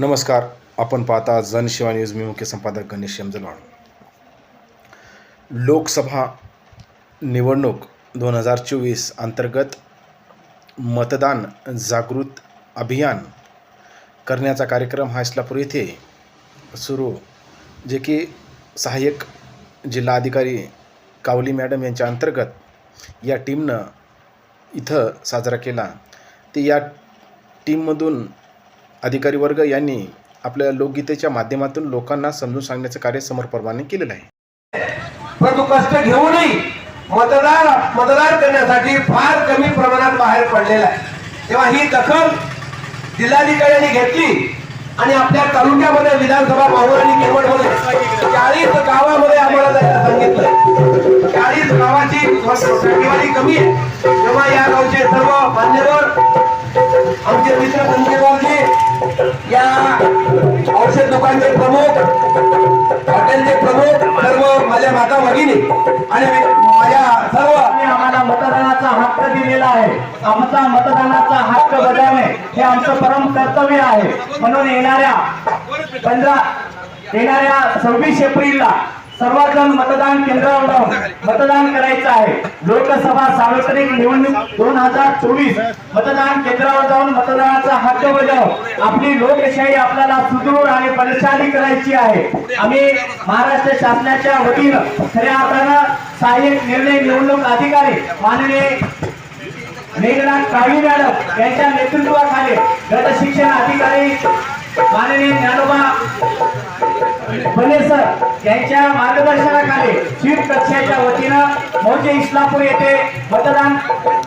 नमस्कार. आपण पाहता जनसेवा न्यूज. मी मुख्य संपादक गणेश यमजलवाड लोकसभा निवडणूक दोन हजार चोवीस अंतर्गत मतदान जागृत अभियान करण्याचा कार्यक्रम हा इस्लापूर येथे सुरू. जे की सहाय्यक जिल्हाधिकारी कावली मॅडम यांच्या अंतर्गत या टीमनं इथं साजरा केला. ते या टीममधून अधिकारी वर्ग यांनी आपल्या लोकगीतेच्या माध्यमातून लोकांना समजून सांगण्याचं कार्य समर्पणाने केलेलं आहे. परंतु कष्ट घेऊनही मतदार मतदान करण्यासाठी फार कमी प्रमाणात बाहेर पडलेला आहे. तेव्हा ही दखल जिल्हाधिकाऱ्यांनी घेतली आणि आपल्या तालुक्यामध्ये विधानसभा भवन आणि केवळमध्ये चाळीस गावामध्ये आम्हाला जायला सांगितलं. चाळीस गावाची कमी आहे. तेव्हा या गावचे सर्व मान्यवर औषध दुकानचे प्रमुख हॉटेलचे प्रमुख सर्व माझ्या माता भगिनी आणि माझ्या सर्व आम्हाला मतदानाचा हक्क दिलेला आहे. आमचा मतदानाचा हक्क बजावणे हे आमचं परम कर्तव्य आहे. म्हणून येणाऱ्या पंधरा येणाऱ्या सव्वीस एप्रिलला सर्वजण मतदान केंद्रावर जाऊन मतदान करायचं आहे. लोकसभा सार्वत्रिक निवडणूक दोन हजार चोवीस. मतदान केंद्रावर जाऊन मतदानाचा हक्क बजाव. आपली लोकशाही आपल्याला सुदृढ आणि बलशाली करायची आहे. आम्ही महाराष्ट्र शासनाच्या वतीनं खऱ्या अर्थानं सहाय्यक निर्णय निवडणूक अधिकारी माननीय मेघनाथ काळी मॅडम यांच्या नेतृत्वाखाली गट शिक्षण अधिकारी माननीय ज्ञानोबा भले सर यांच्या मार्गदर्शनाखाली स्वीप कक्षाच्या वतीनं मोजे इस्लामपूर येथे मतदान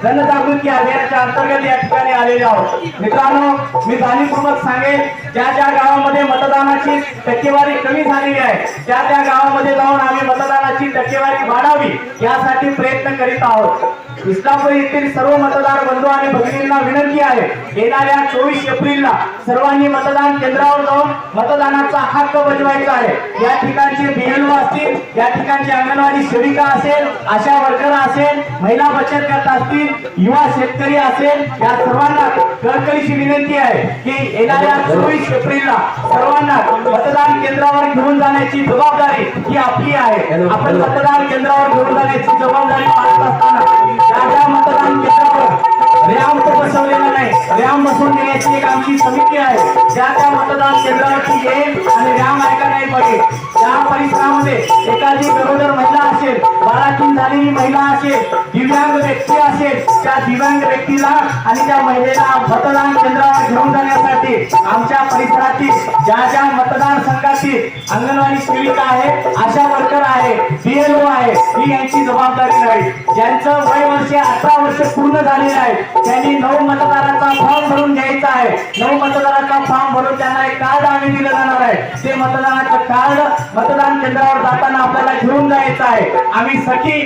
जनजागृती अभियानाच्या अंतर्गत या ठिकाणी आलेले आहोत. मित्रांनो मी जाणीवपूर्वक सांगेन ज्या ज्या गावामध्ये मतदानाची टक्केवारी कमी झालेली आहे त्या त्या गावामध्ये जाऊन आम्ही मतदानाची टक्केवारी वाढावी यासाठी प्रयत्न करीत आहोत. इस्लामपूर येथील सर्व मतदार बंधू आणि भगिनींना विनंती आहे येणाऱ्या चोवीस एप्रिलला सर्वांनी मतदान केंद्रावर जाऊन मतदानाचा हक्क बजवायचा आहे. या ठिकाणचे बीएलओ असतील या ठिकाणची अंगणवाडी सेविका असेल आशा वर्कर असेल महिला बचत गट असतील युवा शेतकरी असेल या सर्वांना कळकळीची विनंती आहे की येणाऱ्या चोवीस एप्रिलला सर्वांना मतदान केंद्रावर घेऊन जाण्याची जबाबदारी ही आपली आहे. आपण मतदान केंद्रावर घेऊन जाण्याची जबाबदारी पाहत असताना ज्या ज्या मतदान केंद्रावर रॅम्प बसवलेला नाही. रॅम्प बसवून देण्याची एक आमची समिती आहे. त्या त्या मतदान केंद्रावरती येईल आणि व्यायाम ऐकायला पाहिजे. नाही बघेल त्या परिसरामध्ये एखादी गरोदर महिला असेल बाळातीन झालेली महिला असेल दिव्यांग व्यक्ती असेल त्या दिव्यांग व्यक्तीला आणि त्या महिलेला मतदान केंद्रावर घेऊन जाण्यासाठी आमच्या परिसरातील ज्या ज्या मतदार संघातील अंगणवाडी सेविका आहे आशा वर्कर आहे बीएलओ आहे ही यांची जबाबदारी नाही. ज्यांचं वय वर्ष अठरा वर्ष पूर्ण झालेले आहे त्यांनी नऊ मतदाराचा फॉर्म भरून घ्यायचा आहे. नऊ मतदाराचा फॉर्म भरून त्यांना एक कार्ड आम्ही दिलं जाणार आहे. ते मतदानाचं कार्ड मतदान केंद्रावर जाताना आपल्याला घेऊन जायचं आहे. आम्ही सखी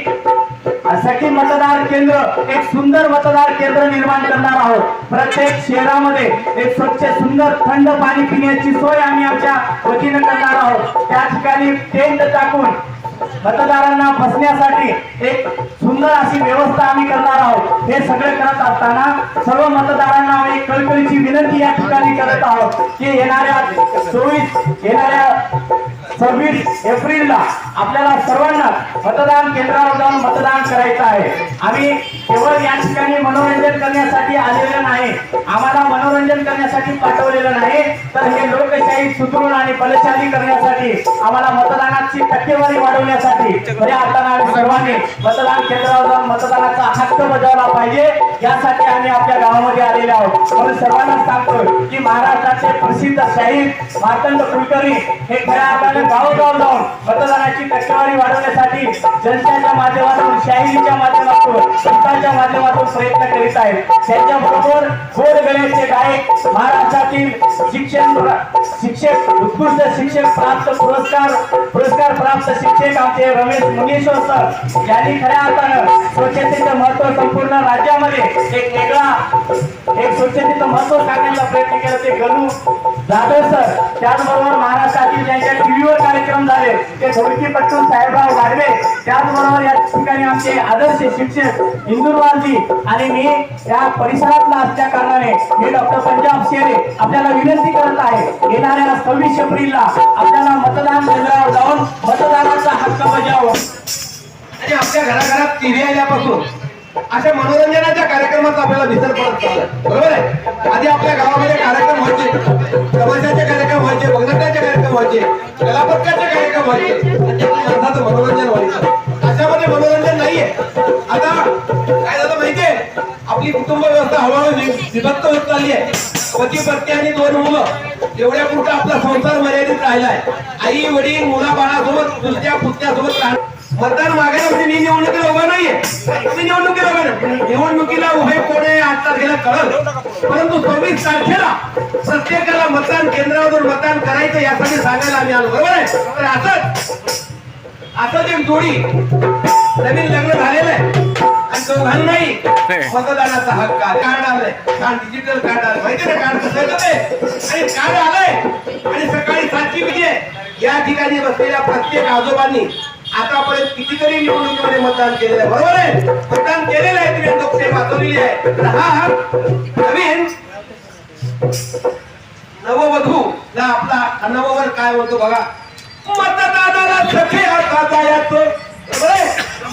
सखी मतदार केंद्र एक सुंदर मतदार केंद्र निर्माण करणार आहोत. प्रत्येक शहरामध्ये एक स्वच्छ सुंदर थंड पाणी पिण्याची सोय आम्ही आमच्या वतीनं करणार आहोत. त्या ठिकाणी टेंट टाकून मतदारांना बसण्यासाठी एक सुंदर अशी व्यवस्था आम्ही करणार आहोत. हे सगळं करत असताना सर्व मतदारांना आम्ही कळकळीची विनंती या ठिकाणी करत आहोत की येणाऱ्या चोवीस येणाऱ्या सव्वीस एप्रिलला आपल्याला सर्वांना मतदान केंद्रावर जाऊन मतदान करायचं आहे. आम्ही केवळ या ठिकाणी मनोरंजन करण्यासाठी आलेलं नाही. आम्हाला मनोरंजन करण्यासाठी पाठवलेलं नाही. तर हे लोकशाही सुदृढ आणि बलशाली करण्यासाठी आम्हाला मतदानाची टक्केवारी वाढवण्यासाठी म्हणजे खऱ्या अर्थानं सर्वांनी मतदान केंद्रावर जाऊन मतदानाचा हक्क बजावला पाहिजे. यासाठी आम्ही आपल्या गावामध्ये आलेले आहोत. म्हणून सर्वांना सांगतो की महाराष्ट्राचे प्रसिद्ध शाहीर मार्तंड कुलकर्णी हे खऱ्या अर्थाने गावोगाव जाऊन मतदानाची टक्केवारी वाढवण्यासाठी जनतेच्या माध्यमातून शाहिरीच्या माध्यमातून संतांच्या माध्यमातून प्रयत्न करीत आहेत. त्यांच्याबरोबर गोड गणेशचे गायक महाराष्ट्रातील शिक्षण शिक्षक उत्कृष्ट शिक्षक प्राप्त पुरस्कार पुरस्कार प्राप्त शिक्षक आमचे रमेश मुनेश्वर सर. यांनी खऱ्या अर्थानं स्वच्छतेचं महत्त्व संपूर्ण राज्यामध्ये एक वेगळा एक स्वच्छतेचं महत्त्व सांगण्याचा प्रयत्न केला ते गणू जाधव सर. त्याचबरोबर महाराष्ट्रातील ज्यांच्या टीव्हीवर कार्यक्रम झाले. ते थोडकी पट्टून साहेबराव वाढले. त्याचबरोबर या ठिकाणी आमचे आदर्श शिक्षक इंदुरवालजी आणि मी या परिसरातला असल्या कारणाने मी डॉक्टर पंजाब शेरे आपल्याला विनंती करत आहे. येणाऱ्या सव्वीस एप्रिलला आपल्याला मतदान केंद्रावर जाऊन मतदानाचा हक्क बजाव आणि आपल्या घराघरात टीव्ही आल्यापासून अशा मनोरंजनाच्या कार्यक्रमाचा आपल्याला विसर पडत बरोबर आहे? आधी आपल्या गावामध्ये कार्यक्रम व्हायचे. समाजाचे कार्यक्रम व्हायचे बघनाट्याचे कार्यक्रम व्हायचे कलापथकाचे कार्यक्रम व्हायचे. माणसाचं मनोरंजन व्हायचं. अशामध्ये मनोरंजन नाहीये. आता काय झालं माहितीये? आपली कुटुंब व्यवस्था हळूहळू विभक्त होत चालली आहे. पती पत्नी आणि दोन मुलं. एवढ्या पुरता आपला संसार मर्यादित राहिलाय. आई वडील मुला बाळासोबत दुसऱ्या पुतण्यासोबत राहणार मतदान मागायला म्हणजे मी निवडणुकीला उभा नाहीये. मी निवडणुकीला उभा नाही. निवडणुकीला उभे कोण आहे आठ तारखेला कळल. परंतु सव्वीस तारखेला प्रत्येकाला मतदान केंद्रावर मतदान करायचं यासाठी सांगायला आम्ही आलो. बरोबर आहे? तर असंच असंच एक जोडी नवीन लग्न झालेलं आहे. आणि दोघांनाही मतदानाचा हक्क कार्ड आलंय. कार्ड डिजिटल कार्ड आलं माहिती ना कार्ड कसं येतं ते? आणि कार्ड आलंय. आणि सकाळी सातची विजय या ठिकाणी बसलेल्या प्रत्येक आजोबांनी आतापर्यंत कितीतरी निवडणुकीमध्ये मतदान केलेलं आहे. बरोबर आहे? मतदान केलेलं आहे तुम्ही लोकशाही वाचवलेली आहे. तर हा नवीन नववधू. नववधूला आपला नववर काय म्हणतो बघा? मतदानाला सखे आता जायचं.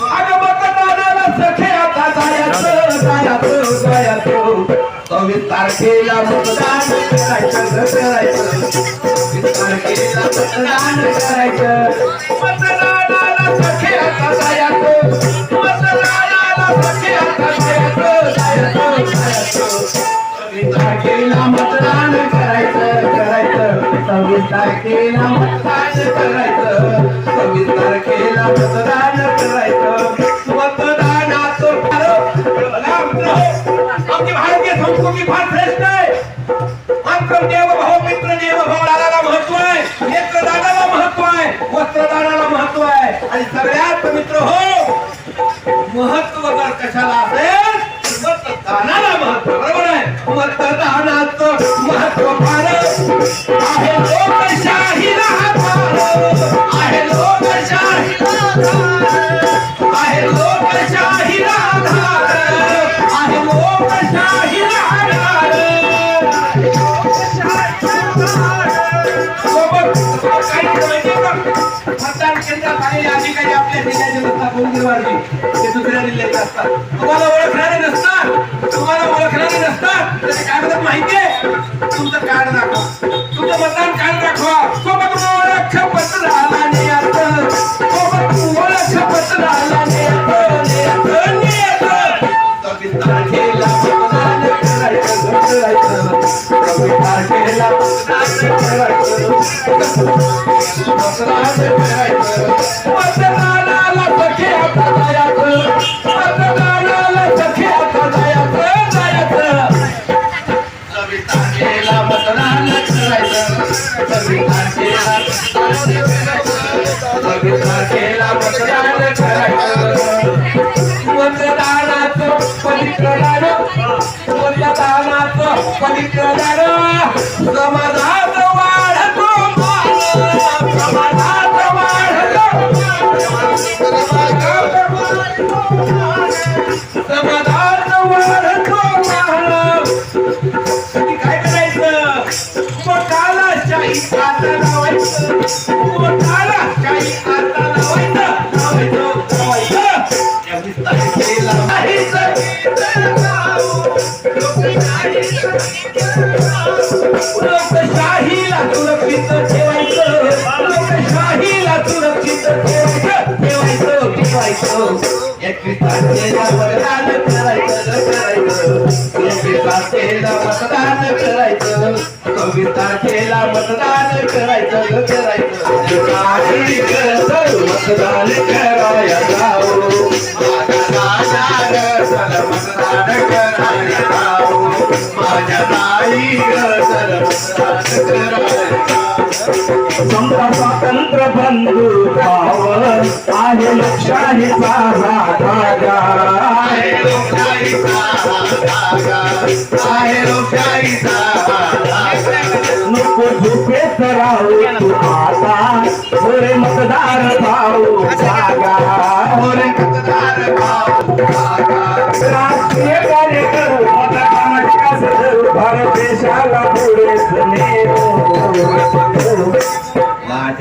अगं मतदानाला सखे आता जायचं जायचं जायचं. सव्वीस तारखेला मतदान करायचं करायचं. सव्वीस तारखेला मतदान करायचं. तारखेला मतदान करायचं करायचं. सव्वीस तारखेला मतदान करायचं. सव्वीस तारखेला मतदान करायचं. मतदानाचं भारतीय संस्कृती फार श्रेष्ठ आहे. मात्र देव भाव मित्र देव भाव आपल्या जिल्ह्याचे नसतात उमेदवारचे ते दुसऱ्या जिल्ह्याचे असतात. तुम्हाला ओळखणारे नसतात. तुम्हाला ओळखणारे नसतात. त्याचे काय म्हणतात तुमचं कार्ड दाखवा. तुमचं मतदान कार्ड दाखवा. सोबत ओळख सोबत ओळख मतदानाचं सव्वीस मतदान करायचं करायचं. नागरिक मतदान जाऊ. मतदान जाऊ. माझ्या मतदान स्वतंत्र बंधू भाव आहे लोकशाहीचा धागा आहे लोकशाहीचा नको झोपेत राहू तू आता थोडे मतदार भाऊ जागा मतदार भाऊ राष्ट्रीय कार्यक्रम मतदानाच्या भारत देशाला पुढे नेऊ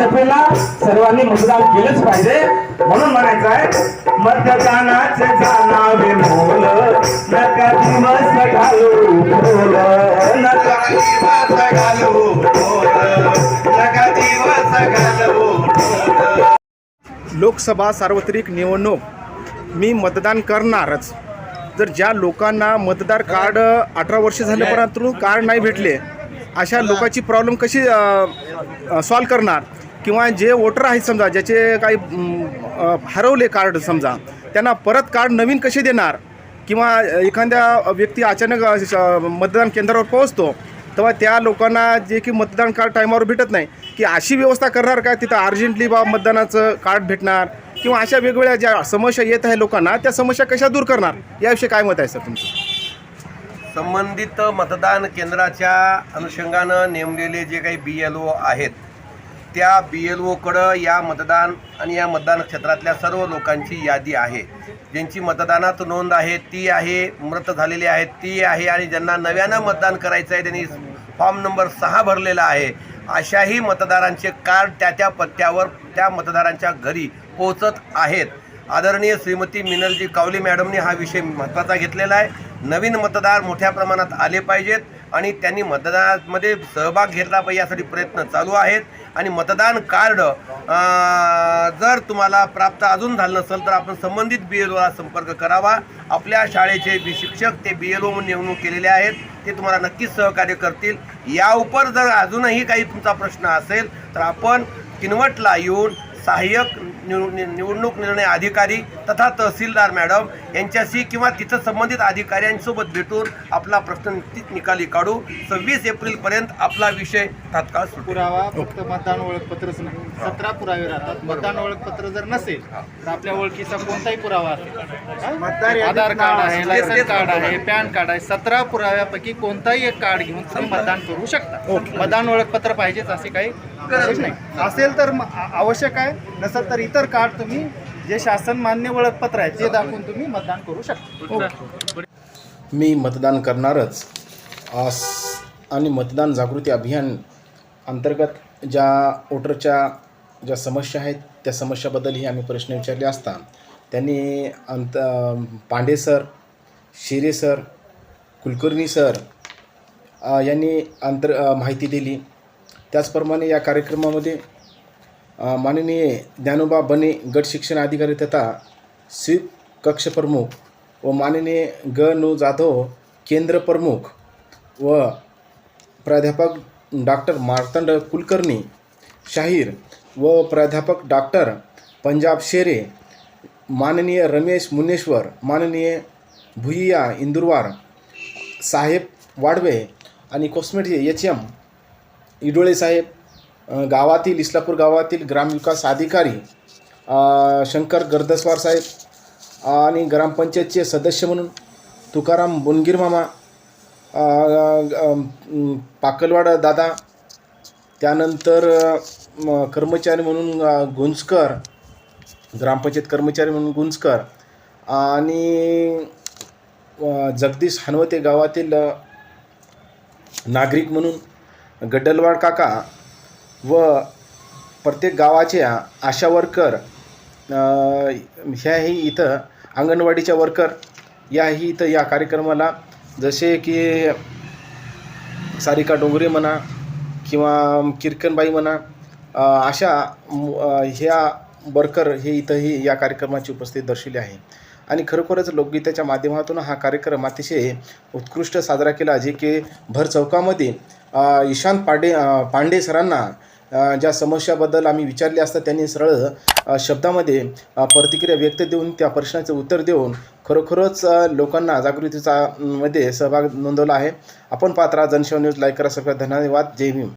सव्वीस सर्वांनी मतदान केलंच पाहिजे म्हणून म्हणायचं आहे मतदानाचे जाणावे मोल नका दिवस घालू बोल नका लोकसभा सार्वत्रिक निवडणूक मी मतदान करणारच. जर ज्या लोकांना मतदार कार्ड अठरा वर्ष झाले परंतु कार्ड नाही भेटले अशा लोकांची प्रॉब्लेम कशी सॉल्व करणार? किंवा जे वोटर आहेत समजा ज्याचे काही हरवले कार्ड समजा त्यांना परत कार्ड नवीन कसे देणार? किंवा एखाद्या व्यक्ती अचानक मतदान केंद्रावर पोहोचतो तेव्हा त्या लोकांना जे की मतदान कार्ड टायमावर भेटत नाही की अशी व्यवस्था करणार काय तिथं अर्जंटली बा मतदानाचं कार्ड भेटणार? किंवा अशा वेगवेगळ्या ज्या समस्या येत आहे लोकांना त्या समस्या कशा दूर करणार? याविषयी काय मत आहे सर तुमचं? संबंधित मतदान केंद्राच्या अनुषंगानं नेमलेले जे काही बी एल ओ आहेत त्या बी एल ओकडं या मतदान आणि या मतदान क्षेत्रातल्या सर्व लोकांची यादी आहे. ज्यांची मतदानात नोंद आहे ती आहे मृत झालेली आहे ती आहे आणि ज्यांना नव्यानं मतदान करायचं आहे त्यांनी फॉर्म नंबर सहा भरलेला आहे. अशाही मतदारांचे कार्ड त्या त्या पत्त्यावर त्या मतदारांच्या घरी पोहोचत आहेत. आदरणीय श्रीमती मिनलजी कावली मॅडमने हा विषय महत्त्वाचा घेतलेला आहे. नवीन मतदार मोठ्या प्रमाणात आले पाहिजेत आणि त्यांनी मतदानामध्ये सहभाग घेतला पाहिजे यासाठी प्रयत्न चालू आहेत. आणि मतदान कार्ड जर तुम्हाला प्राप्त अजून झालं नसेल तर आपण संबंधित बी एल ओला संपर्क करावा. आपल्या शाळेचे बी शिक्षक ते बी एल ओ म्हणून नेमणूक केलेले आहेत. ते तुम्हाला नक्कीच सहकार्य करतील. या उपर जर अजूनही काही तुमचा प्रश्न असेल तर आपण किनवटला येऊन सहाय्यक निव- नि- निवडणूक निर्णय अधिकारी तथा तहसीलदार मॅडम यांच्याशी किंवा तिथं संबंधित अधिकाऱ्यांसोबत भेटून आपला प्रश्न नक्कीच निकाली काढू. सव्वीस एप्रिलपर्यंत आपला विषय तात्काळ पुरावा फक्त मतदान ओळखपत्रच नाही. सतरा पुरावे राहतात. मतदान ओळखपत्र जर नसेल तर आपल्या ओळखीचा कोणताही पुरावा असेल. आधार कार्ड आहे लायसन कार्ड आहे पॅन कार्ड आहे. सतरा पुराव्यापैकी कोणताही एक कार्ड घेऊन तुम्ही मतदान करू शकता. मतदान ओळखपत्र पाहिजेच असे काही नाही. असेल तर आवश्यक आहे. नसेल तर इतर कार्ड तुम्ही जे शासन मान्य ओळखपत्र आहे ते दाखवून तुम्ही मतदान करू शकता. मी मतदान करणारच. आस आणि मतदान जागृती अभियान अंतर्गत ज्या वोटरच्या ज्या समस्या आहेत त्या समस्याबद्दलही आम्ही प्रश्न विचारले असता त्यांनी अंत Pande sir Shire sir Kulkarni sir यांनी अंतर माहिती दिली. त्याचप्रमाणे या कार्यक्रमामध्ये माननीय ज्ञानोबा बने गट शिक्षण अधिकारी तथा स्वीप कक्ष प्रमुख व माननीय ग नु जाधव केंद्र प्रमुख व प्राध्यापक डॉक्टर मार्तंड कुलकर्णी शाहीर व प्राध्यापक डॉक्टर पंजाब शेरे माननीय रमेश मुनेश्वर माननीय भुईया इंदुरवार साहेब वाडवे आणि कॉस्मेटिक एच एम इडोळे साहेब गावातील इस्लापूर गावातील ग्रामविकास अधिकारी शंकर गर्दस्वार साहेब आणि ग्रामपंचायतचे सदस्य म्हणून तुकाराम बुनगीर मामा पाकलवाड दादा त्यानंतर कर्मचारी म्हणून गुंजकर ग्रामपंचायत कर्मचारी म्हणून गुंजकर आणि जगदीश हनवते गावातील नागरिक म्हणून गड्डलवाड काका व प्रत्येक गावाच्या आशा वर्कर ह्याही इथं अंगणवाडीच्या वर्कर याही इथं या कार्यक्रमाला जसे की सारिका डोंगरे म्हणा किंवा किरकनबाई म्हणा अशा ह्या वर्कर हे इथंही या कार्यक्रमाची उपस्थिती दर्शवली आहे. आणि खरोखरच लोकगीताच्या माध्यमातून हा कार्यक्रम अतिशय उत्कृष्ट साजरा केला जे की भर चौकामध्ये ईशांत पांडे पांडे सरांना ज्या समस्याबद्दल आम्ही विचारले असता त्यांनी सरळ शब्दामध्ये प्रतिक्रिया व्यक्त देऊन त्या प्रश्नाचं उत्तर देऊन खरोखरच लोकांना जागृतीचा मध्ये सहभाग नोंदवला आहे. आपण पात्रा जनसेवा न्यूज. लाईक करा सगळ्यात धन्यवाद. जय भीम.